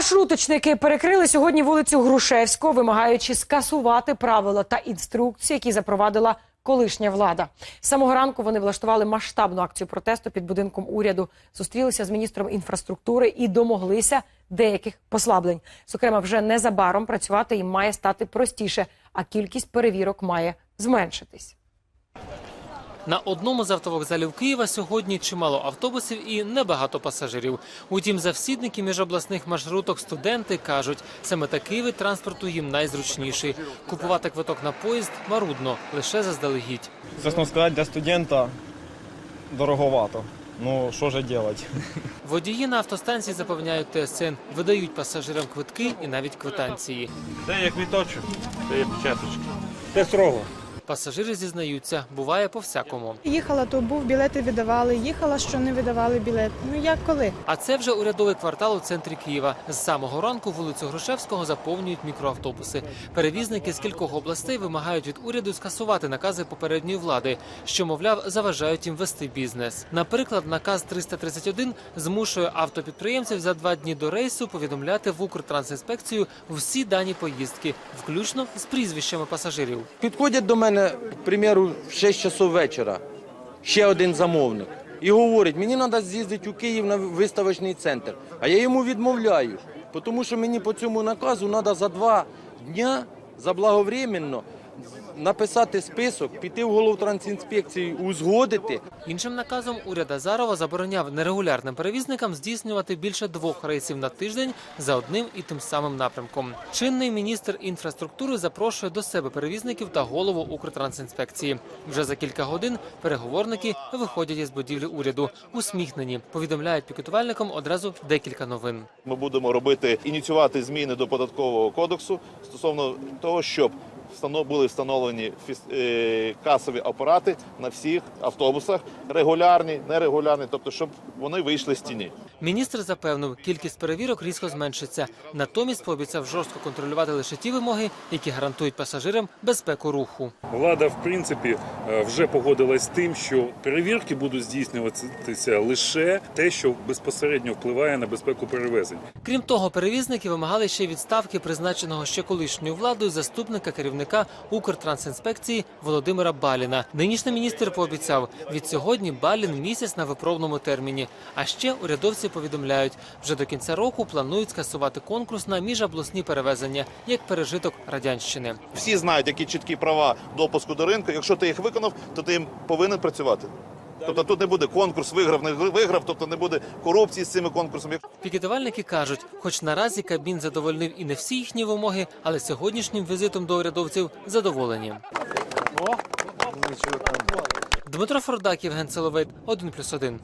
Маршруточники перекрили сьогодні вулицю Грушевського, вимагаючи скасувати правила та інструкції, які запровадила колишня влада. З самого ранку вони влаштували масштабну акцію протесту під будинком уряду, зустрілися з міністром інфраструктури і домоглися деяких послаблень. Зокрема, вже незабаром працювати їм має стати простіше, а кількість перевірок має зменшитись. На одному з автовокзалів Києва сьогодні чимало автобусів і небагато пасажирів. Утім, завсідники міжобласних маршруток студенти кажуть, саме такий вид транспорту їм найзручніший. Купувати квиток на поїзд марудно лише заздалегідь. Честно сказать, для студента дороговато. Ну, що ж делать? Водії на автостанції запевняють ТСН, видають пасажирам квитки і навіть квитанції. Це є квіточок, це є печаточки. Це строго. Пасажири зізнаються, буває по-всякому. Їхала, то був білети віддавали, їхала, що не видавали білет. Ну як коли? А це вже урядовий квартал у центрі Києва. З самого ранку вулицю Грушевського заповнюють мікроавтобуси. Перевізники з кількох областей вимагають від уряду скасувати накази попередньої влади, що, мовляв, заважають їм вести бізнес. Наприклад, наказ 331 змушує автопідприємців за два дні до рейсу повідомляти в Укртрансінспекцію всі дані поїздки, включно з прізвищами пасажирів. Підходять до мене, к примеру, в 6 часов вечора, ще один замовник, і говорить, мені треба з'їздити у Київ на виставочний центр. А я йому відмовляю, тому що мені по цьому наказу треба за два дня заблаговременно написати список, піти в головтрансінспекцію, узгодити. Іншим наказом уряд Азарова забороняв нерегулярним перевізникам здійснювати більше двох рейсів на тиждень за одним і тим самим напрямком. Чинний міністр інфраструктури запрошує до себе перевізників та голову Укртрансінспекції. Вже за кілька годин переговорники виходять із будівлі уряду. Усміхнені повідомляють пікетувальникам одразу декілька новин. Ми будемо робити ініціювати зміни до податкового кодексу стосовно того, щоб були встановлені е, касові апарати на всіх автобусах, регулярні, нерегулярні, тобто щоб вони вийшли з тіні. Міністр запевнив, кількість перевірок різко зменшиться. Натомість пообіцяв жорстко контролювати лише ті вимоги, які гарантують пасажирам безпеку руху. Влада, в принципі, е, вже погодилась з тим, що перевірки будуть здійснюватися лише те, що безпосередньо впливає на безпеку перевезень. Крім того, перевізники вимагали ще й відставки призначеного ще колишньою владою заступника керівника Укртрансінспекції Володимира Баліна. Нинішній міністр пообіцяв, від сьогодні Балін місяць на виправному терміні. А ще урядовці повідомляють, вже до кінця року планують скасувати конкурс на міжобласні перевезення як пережиток радянщини. Всі знають, які чіткі права допуску до ринку. Якщо ти їх виконав, то ти їм повинен працювати. Тобто тут не буде конкурс, виграв, не виграв, тобто не буде корупції з цими конкурсами. Пікетувальники кажуть, хоч наразі Кабмін задовольнив і не всі їхні вимоги, але сьогоднішнім візитом до урядовців задоволені. Дмитро Фордак, Євген Соловейт, 1+,1.